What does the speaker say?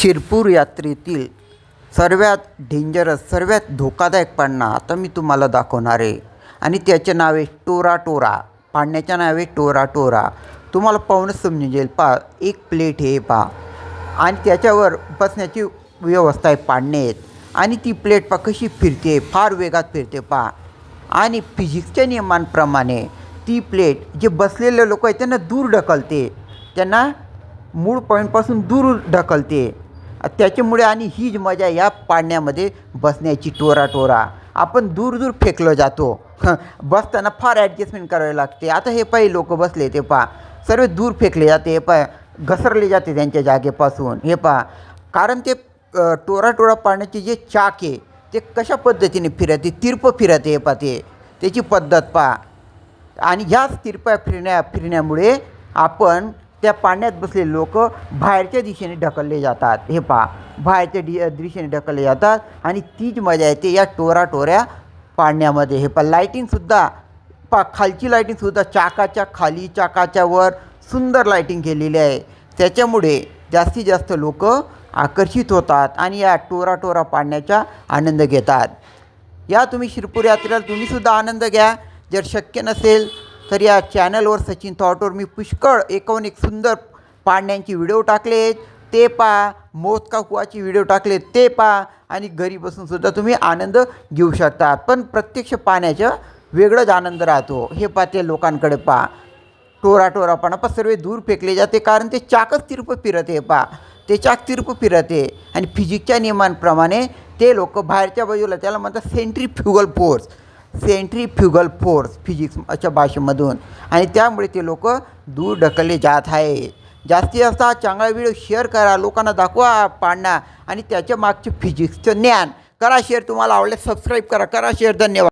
शिरपूर यात्रेतील सर्वात डेंजरस सर्वात धोकादायक पाळणा आता मी तुम्हाला दाखवणार आहे. आणि त्याचे नाव आहे टोरा टोरा. पाळण्याचे नाव आहे टोरा टोरा. तुम्हाला पाहूनच समजून जाईल पा एक प्लेट हे पा आणि त्याच्यावर बसण्याची व्यवस्था आहे पाळणे आहेत आणि ती प्लेट पा कशी फिरते फार वेगात फिरते पा आणि फिजिक्सच्या नियमांप्रमाणे ती प्लेट जे बसलेले लोक आहेत त्यांना दूर ढकलते. त्यांना मूळ पॉईंटपासून दूर ढकलते. त्याच्यामुळे आणि हीच मजा या पाळण्यामध्ये बसण्याची टोराटोरा. आपण दूर दूर फेकलो जातो. बसताना फार ॲडजस्टमेंट करावे लागते. आता हे पाय लोक बसले ते पहा. सर्व दूर फेकले जाते. हे पहा घसरले जाते त्यांच्या जागेपासून. हे पहा कारण ते टोराटोरा पाळण्याची पाळण्याचे जे चाक आहे ते कशा पद्धतीने फिरते? तिरपं फिरते हे पहा ते. त्याची पद्धत पहा. आणि ह्याच तिरप्या फिरण्या फिरण्यामुळे आपण त्या पाण्यात बसलेले लोक बाहेरच्या दिशेने ढकलले जातात. हे पहा बाहेरच्या दि दिशेने ढकलले जातात आणि तीच मजा येते या टोराटोऱ्या पाण्यामध्ये. पाळण्यामध्ये हे पहा लाईटिंगसुद्धा पा खालची लाईटिंगसुद्धा चाकाच्या खाली चाकाच्या वर सुंदर लाईटिंग केलेली आहे. त्याच्यामुळे जास्तीत जास्त लोक आकर्षित होतात आणि या टोराटोरा टोरा पाळण्याचा आनंद घेतात. या तुम्ही शिरपूर यात्रेला तुम्हीसुद्धा आनंद घ्या. जर शक्य नसेल तर या चॅनलवर सचिन थॉटवर मी पुष्कळ एकावून एक सुंदर पाळण्यांचे व्हिडिओ टाकलेत ते पहा मोजका कुवाचे व्हिडिओ टाकलेत ते पहा आणि घरी बसूनसुद्धा तुम्ही आनंद घेऊ शकता. पण प्रत्यक्ष पाण्याचं वेगळंच आनंद राहतो. हे पा ते लोकांकडे पहा. टोरा टोरापणा पण सर्व दूर फेकले जाते कारण ते चाकच तिरप आहे पा ते चाक तिरप आहे. आणि फिजिक्सच्या नियमांप्रमाणे ते लोक बाहेरच्या बाजूला त्याला म्हणतात centrifugal force centrifugal force physics अशा भाषेमधून. आणि त्यामुळे ते लोक दूर ढकलले जात आहे जास्तीत जास्त हा चांगला व्हिडिओ शेअर करा लोकांना दाखवा पाडणा. आणि त्याच्या मागचे फिजिक्सचं ज्ञान करा शेअर तुम्हाला आवडले सबस्क्राईब करा. करा शेअर धन्यवाद.